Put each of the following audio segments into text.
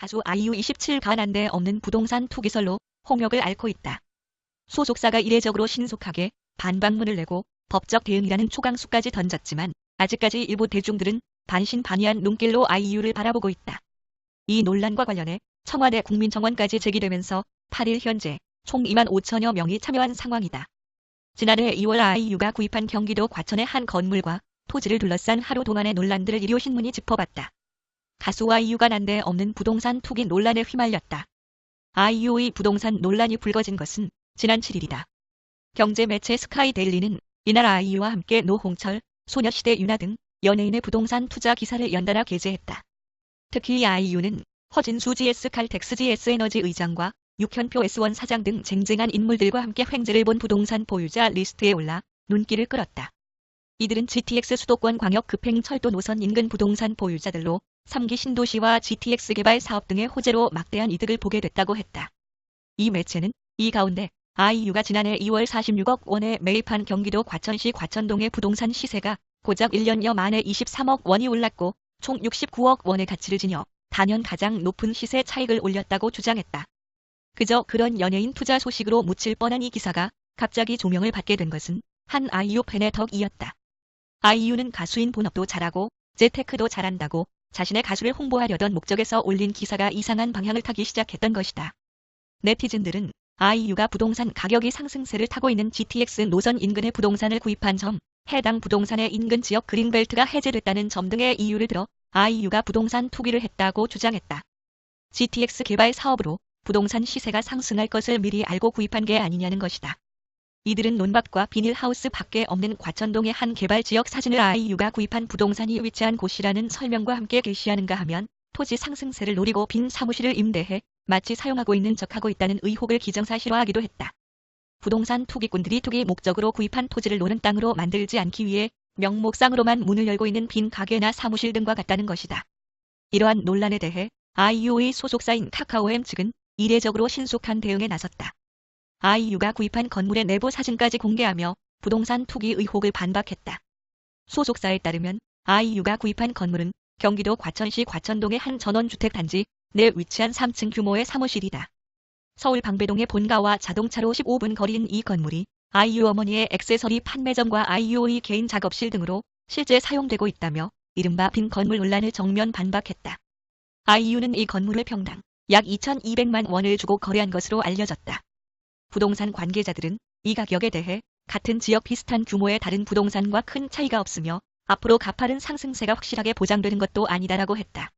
가수 아이유 27가 난데 없는 부동산 투기설로 홍역을 앓고 있다. 소속사가 이례적으로 신속하게 반박문을 내고 법적 대응이라는 초강수까지 던졌지만 아직까지 일부 대중들은 반신반의한 눈길로 아이유를 바라보고 있다. 이 논란과 관련해 청와대 국민청원까지 제기되면서 8일 현재 총 2만 5천여 명이 참여한 상황이다. 지난해 2월 아이유가 구입한 경기도 과천의 한 건물과 토지를 둘러싼 하루 동안의 논란들을 일요 신문이 짚어봤다. 가수 아이유가 난데 없는 부동산 투기 논란에 휘말렸다. 아이유의 부동산 논란이 불거진 것은 지난 7일이다. 경제 매체 스카이데일리는 이날 아이유와 함께 노홍철, 소녀시대 유나 등 연예인의 부동산 투자 기사를 연달아 게재했다. 특히 아이유는 허진수 GS 칼텍스 GS 에너지 의장과 육현표 S1 사장 등 쟁쟁한 인물들과 함께 횡재를 본 부동산 보유자 리스트에 올라 눈길을 끌었다. 이들은 GTX 수도권 광역 급행 철도 노선 인근 부동산 보유자들로 3기 신도시와 GTX 개발 사업 등의 호재로 막대한 이득을 보게 됐다고 했다. 이 매체는 이 가운데 아이유가 지난해 2월 46억 원에 매입한 경기도 과천시 과천동의 부동산 시세가 고작 1년여 만에 23억 원이 올랐고 총 69억 원의 가치를 지녀 단연 가장 높은 시세 차익을 올렸다고 주장했다. 그저 그런 연예인 투자 소식으로 묻힐 뻔한 이 기사가 갑자기 조명을 받게 된 것은 한 아이유 팬의 덕이었다. 아이유는 가수인 본업도 잘하고 재테크도 잘한다고 자신의 가수를 홍보하려던 목적에서 올린 기사가 이상한 방향을 타기 시작했던 것이다. 네티즌들은 아이유가 부동산 가격이 상승세를 타고 있는 GTX 노선 인근의 부동산을 구입한 점, 해당 부동산의 인근 지역 그린벨트가 해제됐다는 점 등의 이유를 들어 아이유가 부동산 투기를 했다고 주장했다. GTX 개발 사업으로 부동산 시세가 상승할 것을 미리 알고 구입한 게 아니냐는 것이다. 이들은 논밭과 비닐하우스 밖에 없는 과천동의 한 개발 지역 사진을 아이유가 구입한 부동산이 위치한 곳이라는 설명과 함께 게시하는가 하면 토지 상승세를 노리고 빈 사무실을 임대해 마치 사용하고 있는 척하고 있다는 의혹을 기정사실화하기도 했다. 부동산 투기꾼들이 투기 목적으로 구입한 토지를 노는 땅으로 만들지 않기 위해 명목상으로만 문을 열고 있는 빈 가게나 사무실 등과 같다는 것이다. 이러한 논란에 대해 아이유의 소속사인 카카오엠 측은 이례적으로 신속한 대응에 나섰다. 아이유가 구입한 건물의 내부 사진까지 공개하며 부동산 투기 의혹을 반박했다. 소속사에 따르면 아이유가 구입한 건물은 경기도 과천시 과천동의 한 전원주택 단지 내 위치한 3층 규모의 사무실이다. 서울 방배동의 본가와 자동차로 15분 거리인 이 건물이 아이유 어머니의 액세서리 판매점과 아이유의 개인 작업실 등으로 실제 사용되고 있다며 이른바 빈 건물 논란을 정면 반박했다. 아이유는 이 건물을 평당 약 2,200만 원을 주고 거래한 것으로 알려졌다. 부동산 관계자들은 이 가격에 대해 같은 지역 비슷한 규모의 다른 부동산과 큰 차이가 없으며 앞으로 가파른 상승세가 확실하게 보장되는 것도 아니다라고 했다.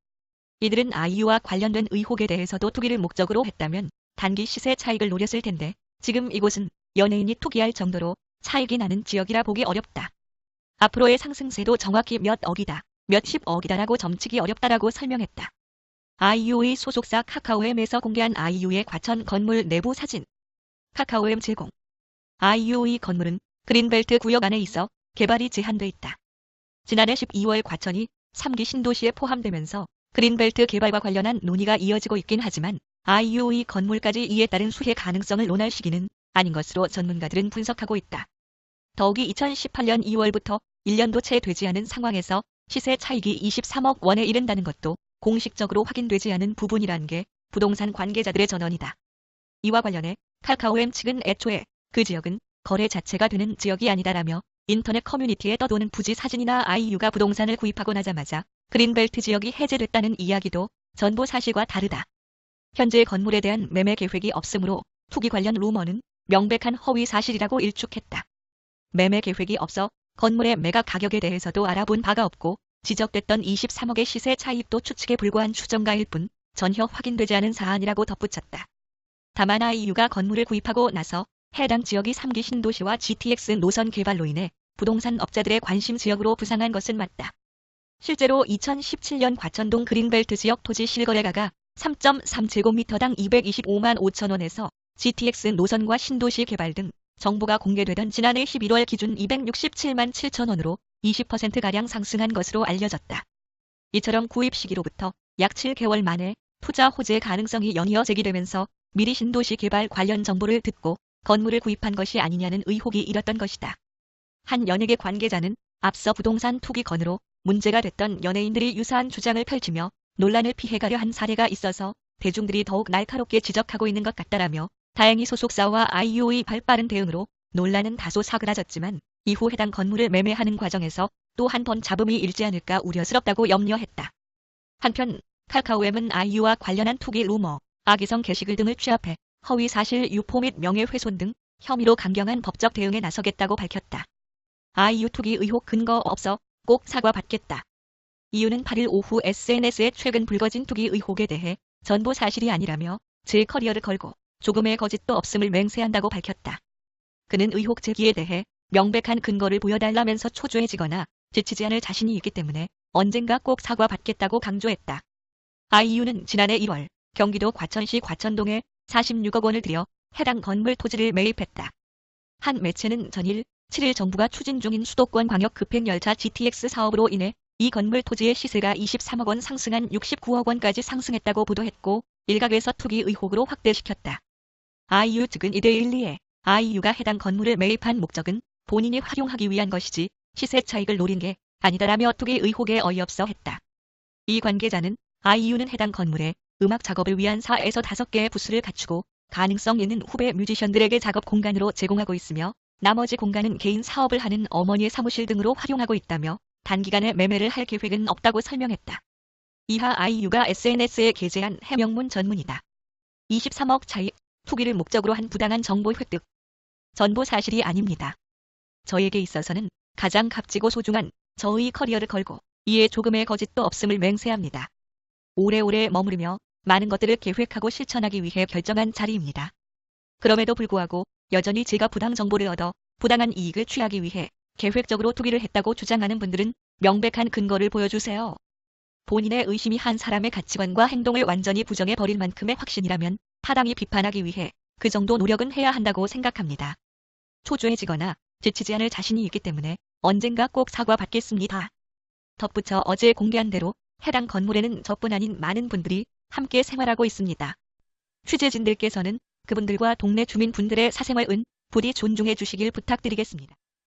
이들은 아이유와 관련된 의혹에 대해서도 투기를 목적으로 했다면 단기 시세 차익을 노렸을 텐데 지금 이곳은 연예인이 투기할 정도로 차익이 나는 지역이라 보기 어렵다. 앞으로의 상승세도 정확히 몇 억이다, 몇십 억이다라고 점치기 어렵다라고 설명했다. 아이유의 소속사 카카오엠에서 공개한 아이유의 과천 건물 내부 사진. 카카오엠 제공. 아이유의 건물은 그린벨트 구역 안에 있어 개발이 제한돼 있다. 지난해 12월 과천이 3기 신도시에 포함되면서 그린벨트 개발과 관련한 논의가 이어지고 있긴 하지만 아이유의 건물까지 이에 따른 수혜 가능성을 논할 시기는 아닌 것으로 전문가들은 분석하고 있다. 더욱이 2018년 2월부터 1년도 채 되지 않은 상황에서 시세 차익이 23억 원에 이른다는 것도 공식적으로 확인되지 않은 부분이란 게 부동산 관계자들의 전언이다. 이와 관련해 카카오엠 측은 애초에 그 지역은 거래 자체가 되는 지역이 아니다라며 인터넷 커뮤니티에 떠도는 부지 사진이나 아이유가 부동산을 구입하고 나자마자 그린벨트 지역이 해제됐다는 이야기도 전부 사실과 다르다. 현재 건물에 대한 매매 계획이 없으므로 투기 관련 루머는 명백한 허위 사실이라고 일축했다. 매매 계획이 없어 건물의 매각 가격에 대해서도 알아본 바가 없고 지적됐던 23억의 시세 차익도 추측에 불과한 추정가일 뿐 전혀 확인되지 않은 사안이라고 덧붙였다. 다만 아이유가 건물을 구입하고 나서 해당 지역이 3기 신도시와 GTX 노선 개발로 인해 부동산 업자들의 관심 지역으로 부상한 것은 맞다. 실제로 2017년 과천동 그린벨트 지역 토지 실거래가가 3.3제곱미터당 225만 5천원에서 GTX 노선과 신도시 개발 등 정보가 공개되던 지난해 11월 기준 267만 7천원으로 20%가량 상승한 것으로 알려졌다. 이처럼 구입 시기로부터 약 7개월 만에 투자 호재 가능성이 연이어 제기되면서 미리 신도시 개발 관련 정보를 듣고 건물을 구입한 것이 아니냐는 의혹이 일었던 것이다. 한 연예계 관계자는 앞서 부동산 투기 건으로 문제가 됐던 연예인들이 유사한 주장을 펼치며 논란을 피해가려 한 사례가 있어서 대중들이 더욱 날카롭게 지적하고 있는 것 같다라며 다행히 소속사와 아이유의 발빠른 대응으로 논란은 다소 사그라졌지만 이후 해당 건물을 매매하는 과정에서 또 한 번 잡음이 일지 않을까 우려스럽다고 염려했다. 한편 카카오엠은 아이유와 관련한 투기 루머, 악의성 게시글 등을 취합해 허위 사실 유포 및 명예훼손 등 혐의로 강경한 법적 대응에 나서겠다고 밝혔다. 아이유 투기 의혹 근거 없어 꼭 사과받겠다. 이유는 8일 오후 SNS에 최근 불거진 투기 의혹에 대해 전부 사실이 아니라며 제 커리어를 걸고 조금의 거짓도 없음을 맹세한다고 밝혔다. 그는 의혹 제기에 대해 명백한 근거를 보여달라면서 초조해지거나 지치지 않을 자신이 있기 때문에 언젠가 꼭 사과받겠다고 강조했다. 아이유는 지난해 1월 경기도 과천시 과천동에 46억 원을 들여 해당 건물 토지를 매입했다. 한 매체는 전일 7일 정부가 추진 중인 수도권 광역 급행열차 GTX 사업으로 인해 이 건물 토지의 시세가 23억 원 상승한 69억 원까지 상승했다고 보도했고 일각에서 투기 의혹으로 확대시켰다. 아이유 측은 이대 일리에 아이유가 해당 건물을 매입한 목적은 본인이 활용하기 위한 것이지 시세 차익을 노린 게 아니다라며 투기 의혹에 어이없어 했다. 이 관계자는 아이유는 해당 건물에 음악 작업을 위한 4에서 5개의 부스를 갖추고 가능성 있는 후배 뮤지션들에게 작업 공간으로 제공하고 있으며 나머지 공간은 개인 사업을 하는 어머니의 사무실 등으로 활용하고 있다며 단기간에 매매를 할 계획은 없다고 설명했다. 이하 아이유가 SNS에 게재한 해명문 전문이다. 23억 차익, 투기를 목적으로 한 부당한 정보 획득. 전부 사실이 아닙니다. 저에게 있어서는 가장 값지고 소중한 저의 커리어를 걸고 이에 조금의 거짓도 없음을 맹세합니다. 오래오래 머무르며 많은 것들을 계획하고 실천하기 위해 결정한 자리입니다. 그럼에도 불구하고 여전히 제가 부당 정보를 얻어 부당한 이익을 취하기 위해 계획적으로 투기를 했다고 주장하는 분들은 명백한 근거를 보여주세요. 본인의 의심이 한 사람의 가치관과 행동을 완전히 부정해 버릴 만큼의 확신이라면 타당히 비판하기 위해 그 정도 노력은 해야 한다고 생각합니다. 초조해지거나 지치지 않을 자신이 있기 때문에 언젠가 꼭 사과받겠습니다. 덧붙여 어제 공개한 대로 해당 건물에는 저뿐 아닌 많은 분들이 함께 생활하고 있습니다. 취재진들께서는 그분들과 동네 주민분들의 사생활은 부디 존중해 주시길 부탁드리겠습니다.